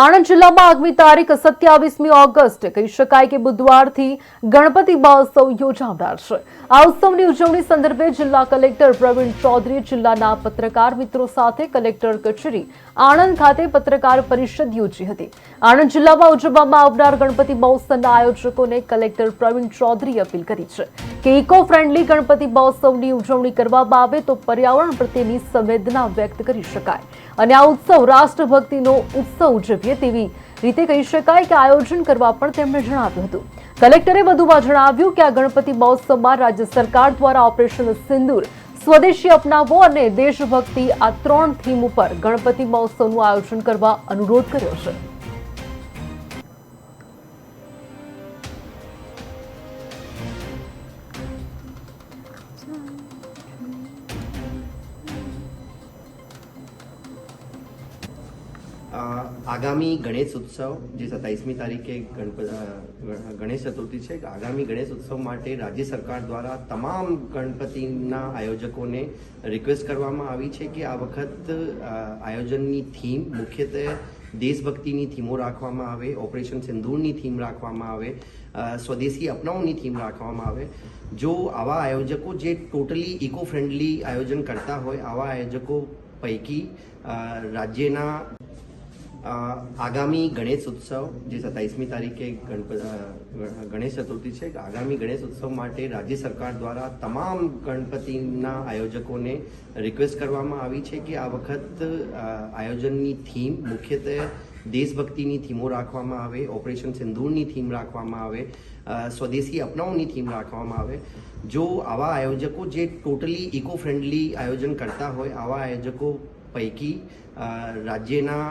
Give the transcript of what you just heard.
આણંદ જિલ્લામાં આગામી તારીખ સત્યાવીસમી ઓગસ્ટ કહી શકાય કે બુધવારથી ગણપતિ મહોત્સવ યોજાનાર છે. આ ઉત્સવની ઉજવણી સંદર્ભે જિલ્લા કલેક્ટર પ્રવીણ ચૌધરી જિલ્લાના પત્રકાર મિત્રો સાથે કલેક્ટર કચેરી આણંદ ખાતે પત્રકાર પરિષદ યોજી હતી. આણંદ જિલ્લામાં ઉજવવામાં આવનાર ગણપતિ મહોત્સવના આયોજકોને કલેક્ટર પ્રવીણ ચૌધરી અપીલ કરી છે. કે ઇકો ફ્રેન્ડલી ગણપતિ મહોત્સવની ઉજવણી કરવામાં આવે તો પર્યાવરણ પ્રત્યેની સંવેદના વ્યક્ત કરી શકાય. અને આ ઉત્સવ રાષ્ટ્રભક્તિનો ઉત્સવ ઉજવીએ તેવી રીતે કહી શકાય કે આયોજન કરવા પણ તેમણે જણાવ્યું હતું. કલેક્ટરે વધુમાં જણાવ્યું કે આ ગણપતિ મહોત્સવમાં રાજ્ય સરકાર દ્વારા ઓપરેશન સિંદૂર, સ્વદેશી અપનાવો અને દેશભક્તિ આ ત્રણ થીમ ઉપર ગણપતિ મહોત્સવનું આયોજન કરવા અનુરોધ કર્યો છે. time. આગામી ગણેશ ઉત્સવ જે સત્તાવીસમી તારીખે ગણેશ ચતુર્થી છે, આગામી ગણેશ ઉત્સવ માટે રાજ્ય સરકાર દ્વારા તમામ ગણપતિના આયોજકોને રિક્વેસ્ટ કરવામાં આવી છે કે આ વખત આયોજનની થીમ મુખ્યત્વે દેશભક્તિની થીમો રાખવામાં આવે, ઓપરેશન સિંદૂરની થીમ રાખવામાં આવે સ્વદેશી અપનાઓની થીમ રાખવામાં આવે. જો આવા આયોજકો જે ટોટલી ઇકો ફ્રેન્ડલી આયોજન કરતા હોય, આવા આયોજકો પૈકી રાજ્યના આગામી ગણેશ ઉત્સવ જે સત્તાવીસમી તારીખે ગણેશ ચતુર્થી છે, આગામી ગણેશ ઉત્સવ માટે રાજ્ય સરકાર દ્વારા તમામ ગણપતિના આયોજકોને રિક્વેસ્ટ કરવામાં આવી છે કે આ વખત આયોજનની થીમ મુખ્યત્વે દેશભક્તિની થીમો રાખવામાં આવે, ઓપરેશન સિંધુરની થીમ રાખવામાં આવે સ્વદેશી અપનાવની થીમ રાખવામાં આવે. જો આવા આયોજકો જે ટોટલી ઇકો ફ્રેન્ડલી આયોજન કરતા હોય, આવા આયોજકો પૈકી રાજ્યના